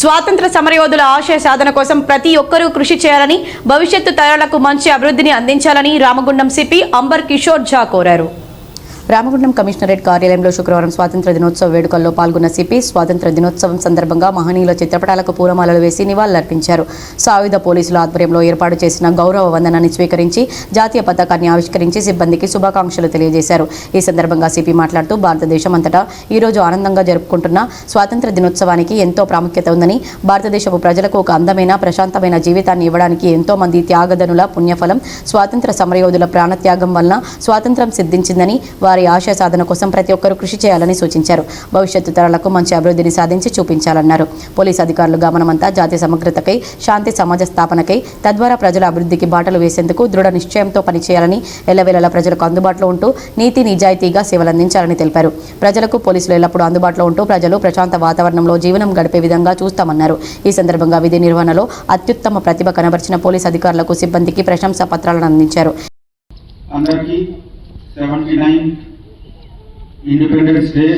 స్వాతంత్ర సమరయోధుల ఆశయ సాధన కోసం ప్రతి ఒక్కరూ కృషి చేయాలని భవిష్యత్తు తరాలకు మంచి అభివృద్ధిని అందించాలని రామగుండం సిపి అంబర్ కిషోర్ ఝా కోరారు. రామగుండం కమిషనరేట్ కార్యాలయంలో శుక్రవారం స్వాతంత్ర దినోత్సవ వేడుకల్లో పాల్గొన్న సిపి స్వాతంత్ర దినోత్సవం సందర్భంగా మహనీయుల చిత్రపటాలకు పూలమాలలు వేసి నివాళులర్పించారు. సాయుధ పోలీసుల ఆధ్వర్యంలో ఏర్పాటు చేసిన గౌరవ వందనాన్ని స్వీకరించి జాతీయ పతాకాన్ని ఆవిష్కరించి సిబ్బందికి శుభాకాంక్షలు తెలియజేశారు. ఈ సందర్భంగా సిపి మాట్లాడుతూ భారతదేశం అంతటా ఈ రోజు ఆనందంగా జరుపుకుంటున్న స్వాతంత్ర దినోత్సవానికి ఎంతో ప్రాముఖ్యత ఉందని భారతదేశపు ప్రజలకు ఒక అందమైన ప్రశాంతమైన జీవితాన్ని ఇవ్వడానికి ఎంతో మంది త్యాగదనుల పుణ్యఫలం స్వాతంత్ర సమరయోధుల ప్రాణత్యాగం వలన స్వాతంత్రం సిద్ధించిందని వారి ఆశయ సాధన కోసం ప్రతి ఒక్కరూ కృషి చేయాలని సూచించారు. భవిష్యత్తు తరాలకు మంచి అభివృద్ధిని సాధించి చూపించాలన్నారు. పోలీసు అధికారులు గమనమంతా జాతి సమగ్రతకై శాంతి సమాజ స్థాపనకై తద్వారా ప్రజల అభివృద్ధికి బాటలు వేసేందుకు దృఢ నిశ్చయంతో పనిచేయాలని ఎల్లవేళలా ప్రజలకు అందుబాటులో ఉంటూ నీతి నిజాయితీగా సేవలందించాలని తెలిపారు. ప్రజలకు పోలీసులు ఎల్లప్పుడూ అందుబాటులో ఉంటూ ప్రజలు ప్రశాంత వాతావరణంలో జీవనం గడిపే విధంగా చూస్తామన్నారు. ఈ సందర్భంగా విధి నిర్వహణలో అత్యుత్తమ ప్రతిభ కనబరిచిన పోలీసు అధికారులకు సిబ్బందికి ప్రశంసా పత్రాలను అందించారు. అందరికీ సెవెంటీ నైన్ ఇండిపెండెన్స్ డే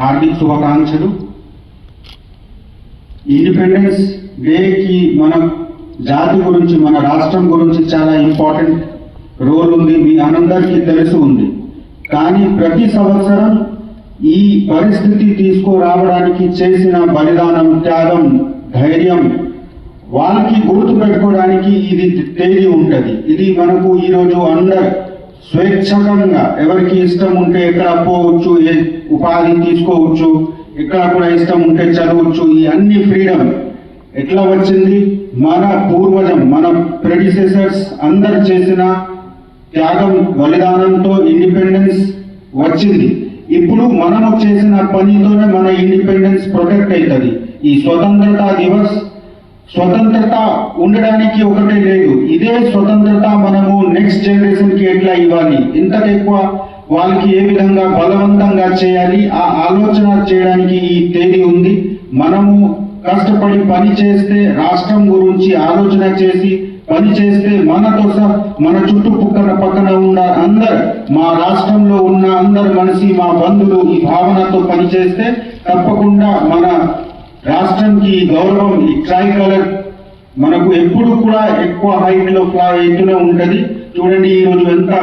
హార్దిక శుభాకాంక్షలు. ఇండిపెండెన్స్ డేకి మన జాతి గురించి మన రాష్ట్రం గురించి చాలా ఇంపార్టెంట్ రోల్ ఉంది మీ అందరికీ తెలిసి ఉంది. కానీ ప్రతి సంవత్సరం ఈ పరిస్థితి తీసుకురావడానికి చేసిన బలిదానం త్యాగం ధైర్యం వాళ్ళకి గుర్తు పెట్టుకోవడానికి ఇది తేదీ ఉంటుంది ఇది మనకు ఈ రోజు అందరు స్వేచ్ఛకంగా ఎవరికి ఇష్టం ఉంటే ఎక్కడ పోవచ్చు ఏ ఉపాధి తీసుకోవచ్చు ఎక్కడ కూడా ఇష్టం ఉంటే చదవచ్చు ఈ అన్ని ఫ్రీడమ్ ఎట్లా వచ్చింది? మన పూర్వజం మన ప్రెడిసెసర్స్ అందరు చేసిన త్యాగం బలిదానంతో ఇండిపెండెన్స్ వచ్చింది. ఇప్పుడు మనము చేసిన పనితోనే మన ఇండిపెండెన్స్ ప్రొటెక్ట్ అవుతుంది. ఈ స్వతంత్రతా దివస్ స్వతంత్రత ఉండడానికి ఒకటే లేదు. ఇదే స్వతంత్రత మనము నెక్స్ట్ జనరేషన్కి ఎట్లా ఇవ్వాలి? ఇంతకు ఎక్కువ వాళ్ళకి ఏ విధంగా బలవంతంగా చేయాలి? ఆ ఆలోచన చేయడానికి ఈ తేదీ ఉంది. మనము కష్టపడి పని చేస్తే రాష్ట్రం గురించి ఆలోచన చేసి పని చేస్తే మనతో సహా మన చుట్టుపక్కల పక్కన ఉన్న అందరు మా రాష్ట్రంలో ఉన్న అందరు మనిషి మా బంధువులు ఈ భావనతో పని చేస్తే తప్పకుండా మన రాష్ట్రానికి గౌరవం ఈ ట్రై కలర్ మనకు ఎప్పుడు కూడా ఎక్కువ హైట్లో ఫ్లై అవుతూనే ఉంటది. చూడండి ఈ రోజు ఎంత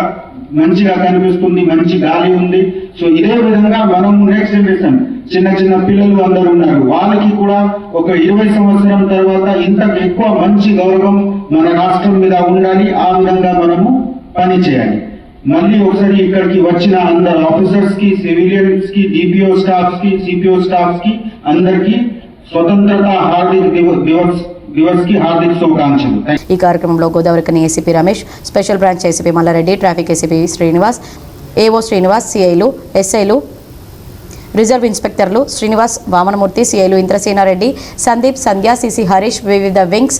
మంచిగా కనిపిస్తుంది మంచి గాలి ఉంది. సో ఇదే విధంగా మనము నెక్స్ట్ జనరేషన్ చిన్న చిన్న పిల్లలు అందరు ఉన్నారు. వాళ్ళకి కూడా ఒక ఇరవై సంవత్సరం తర్వాత ఇంత ఎక్కువ మంచి గౌరవం మన రాష్ట్రం మీద ఉండాలి. ఆ విధంగా మనము పని చేయాలి. మళ్ళీ ఒకసారి ఇక్కడికి వచ్చిన అందరు ఆఫీసర్స్కి సివిలియన్స్కి డిపిఓ స్టాఫ్స్కి సిపిఓ స్టాఫ్స్కి అందరికీ స్వతంత్రత హార్దిక్ దివస్ ఈ కార్యక్రమంలో Godavarikhani ACP Ramesh special branch ACP Mallareddy traffic ACP Srinivas AO Srinivas సిఐలు ఎస్ఐలు రిజర్వ్ ఇన్స్పెక్టర్లు శ్రీనివాస్ వామనమూర్తి సిఐలు ఇంద్రసేనారెడ్డి సందీప్ సంధ్య సిసి హరీష్ వివిధ wings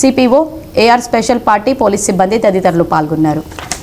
CPO AR special party police సిబ్బంది తదితరులు పాల్గొన్నారు.